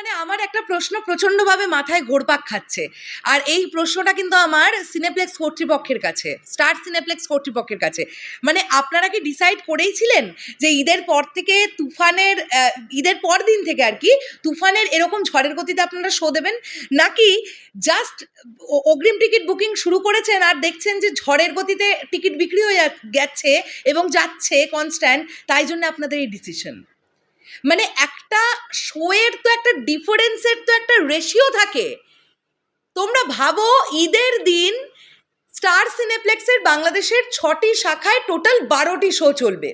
মানে আমার একটা প্রশ্ন প্রচণ্ডভাবে মাথায় ঘোরপাক খাচ্ছে। আর এই প্রশ্নটা কিন্তু আমার সিনেপ্লেক্স কর্তৃপক্ষের কাছে স্টার সিনেপ্লেক্স কর্তৃপক্ষের কাছে। মানে আপনারা কি ডিসাইড করেইছিলেন যে ঈদের পর থেকে তুফানের ঈদের পর দিন থেকে আর কি তুফানের এরকম ঝড়ের গতিতে আপনারা শো দেবেন? নাকি জাস্ট অগ্রিম টিকিট বুকিং শুরু করেছেন আর দেখছেন যে ঝড়ের গতিতে টিকিট বিক্রি হয়ে গেছে এবং যাচ্ছে কনস্ট্যান্ট তাই জন্য আপনাদের এই ডিসিশন মানে একটা শোয়ের তো একটা ডিফারেন্সের তো একটা রেশিও থাকে। তোমরা ভাবো ঈদের দিন স্টার সিনেপ্লেক্সের বাংলাদেশের ছটি শাখায় টোটাল বারোটি শো চলবে।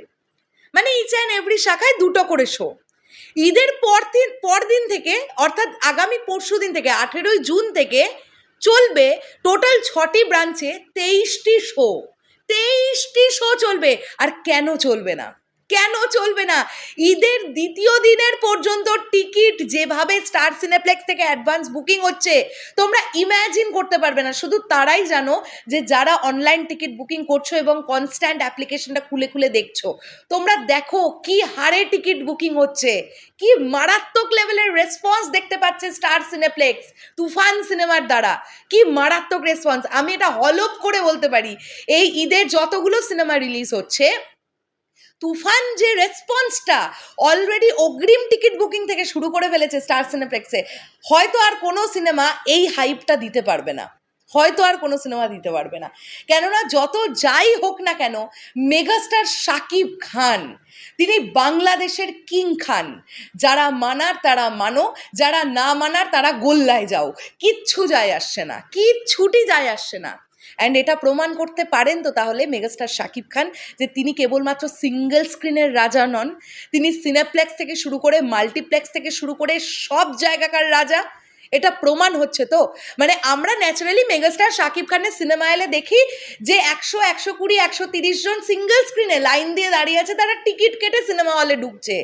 মানে ইচ অ্যান্ড এভরি শাখায় দুটো করে শো ঈদের পর দিন পর দিন থেকে, অর্থাৎ আগামী পরশু দিন থেকে, আঠেরোই জুন থেকে চলবে টোটাল ছটি ব্রাঞ্চে তেইশটি শো তেইশটি শো চলবে, আর কেন চলবে না? কেন চলবে না? ঈদের দ্বিতীয় দিনের পর্যন্ত টিকিট যেভাবে স্টার সিনেপ্লেক্স থেকে অ্যাডভান্স বুকিং হচ্ছে, তোমরা ইম্যাজিন করতে পারবে না। শুধু তারাই জানো যে যারা অনলাইন টিকিট বুকিং করছ এবং কনস্ট্যান্ট অ্যাপ্লিকেশনটা খুলে খুলে দেখছ, তোমরা দেখো কি হারে টিকিট বুকিং হচ্ছে, কি মারাত্মক লেভেলের রেসপন্স দেখতে পাচ্ছে স্টার সিনেপ্লেক্স তুফান সিনেমার দ্বারা। কি মারাত্মক রেসপন্স আমি এটা হলপ করে বলতে পারি। এই ঈদের যতগুলো সিনেমা রিলিজ হচ্ছে তুফান যে রেসপন্সটা অলরেডি অগ্রিম টিকিট বুকিং থেকে শুরু করে ফেলেছে স্টার সিনেপ্লেক্সে হয়তো আর কোনো সিনেমা এই হাইপটা দিতে পারবে না। হয়তো আর কোনো সিনেমা দিতে পারবে না। কেননা যত যাই হোক না কেন মেগাস্টার শাকিব খান, তিনি বাংলাদেশের কিং খান। যারা মানার তারা মানো, যারা না মানার তারা গোল্লায় যাও। কিচ্ছু যায় আসছে না, কিচ্ছুটি যায় আসছে না। অ্যান্ড এটা প্রমাণ করতে পারেন তো তাহলে মেগাস্টার শাকিব খান যে তিনি কেবলমাত্র সিঙ্গেল স্ক্রিনের রাজা নন, তিনি সিনেপ্লেক্স থেকে শুরু করে মাল্টিপ্লেক্স থেকে শুরু করে সব জায়গাকার রাজা এটা প্রমাণ হচ্ছে তো। মানে আমরা ন্যাচারালি মেগাস্টার শাকিব খানের সিনেমা এলে দেখি যে একশো একশো কুড়ি, একশো তিরিশ জন সিঙ্গেল স্ক্রিনে লাইন দিয়ে দাঁড়িয়ে আছে, তারা টিকিট কেটে সিনেমা হলে ঢুকছে।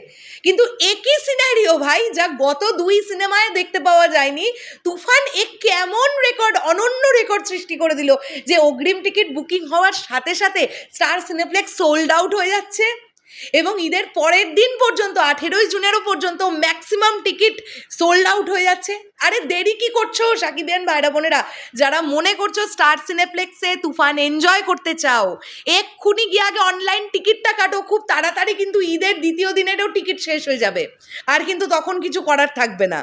কিন্তু একই সিনারিও ভাই, যা গত দুই সিনেমায় দেখতে পাওয়া যায়নি, তুফান এক কেমন রেকর্ড অনন্য রেকর্ড সৃষ্টি করে দিল যে অগ্রিম টিকিট বুকিং হওয়ার সাথে সাথে স্টার সিনেপ্লেক্স সোল্ড আউট হয়ে যাচ্ছে। এবং ঈদের পরের দিন পর্যন্ত, আঠেরোই জুনেরও পর্যন্ত ম্যাক্সিমাম টিকিট সোল্ড আউট হয়ে যাচ্ছে। আরে দেরি কি করছ? সাকিবিয়ান ভাইরা বোনেরা, যারা মনে করছ স্টার সিনেপ্লেক্সে তুফান এনজয় করতে চাও, এক্ষুনি গিয়ে আগে অনলাইন টিকিটটা কাটো। খুব তাড়াতাড়ি কিন্তু ঈদের দ্বিতীয় দিনেরও টিকিট শেষ হয়ে যাবে। আর কিন্তু তখন কিছু করার থাকবে না।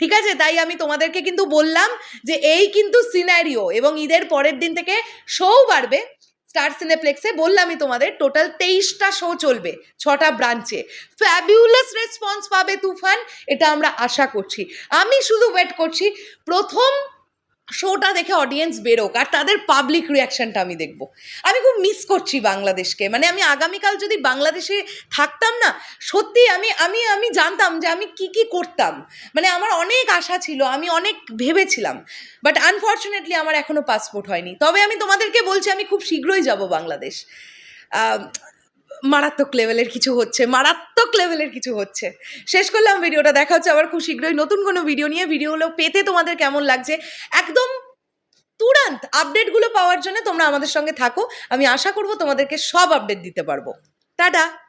ঠিক আছে? তাই আমি তোমাদেরকে কিন্তু বললাম যে এই কিন্তু সিনারিও এবং ঈদের পরের দিন থেকে শো বাড়বে। স্টার সিনেপ্লেক্সে বললামই তোমাদের টোটাল তেইশটা শো চলবে, ছটা ব্রাঞ্চে ফ্যাবিউলাস রেসপন্স পাবে তুফান, এটা আমরা আশা করছি। আমি শুধু ওয়েট করছি, প্রথম শোটা দেখে অডিয়েন্স বেরোক, আর তাদের পাবলিক রিয়াকশনটা আমি দেখব। আমি খুব মিস করছি বাংলাদেশকে। মানে আমি আগামীকাল যদি বাংলাদেশে থাকতাম না, সত্যি আমি আমি আমি জানতাম যে আমি কি কি করতাম। মানে আমার অনেক আশা ছিল, আমি অনেক ভেবেছিলাম। বাট আনফর্চুনেটলি আমার এখনও পাসপোর্ট হয়নি। তবে আমি তোমাদেরকে বলছি, আমি খুব শীঘ্রই যাব বাংলাদেশ। মারাত্মক লেভেলের কিছু হচ্ছে, মারাত্মক লেভেলের কিছু হচ্ছে। শেষ করলাম ভিডিওটা, দেখা হচ্ছে আবার খুব শীঘ্রই নতুন কোনো ভিডিও নিয়ে। ভিডিওগুলো পেতে তোমাদের কেমন লাগছে? একদম তুরান্ত আপডেটগুলো পাওয়ার জন্য তোমরা আমাদের সঙ্গে থাকো। আমি আশা করব তোমাদেরকে সব আপডেট দিতে পারব। টাটা!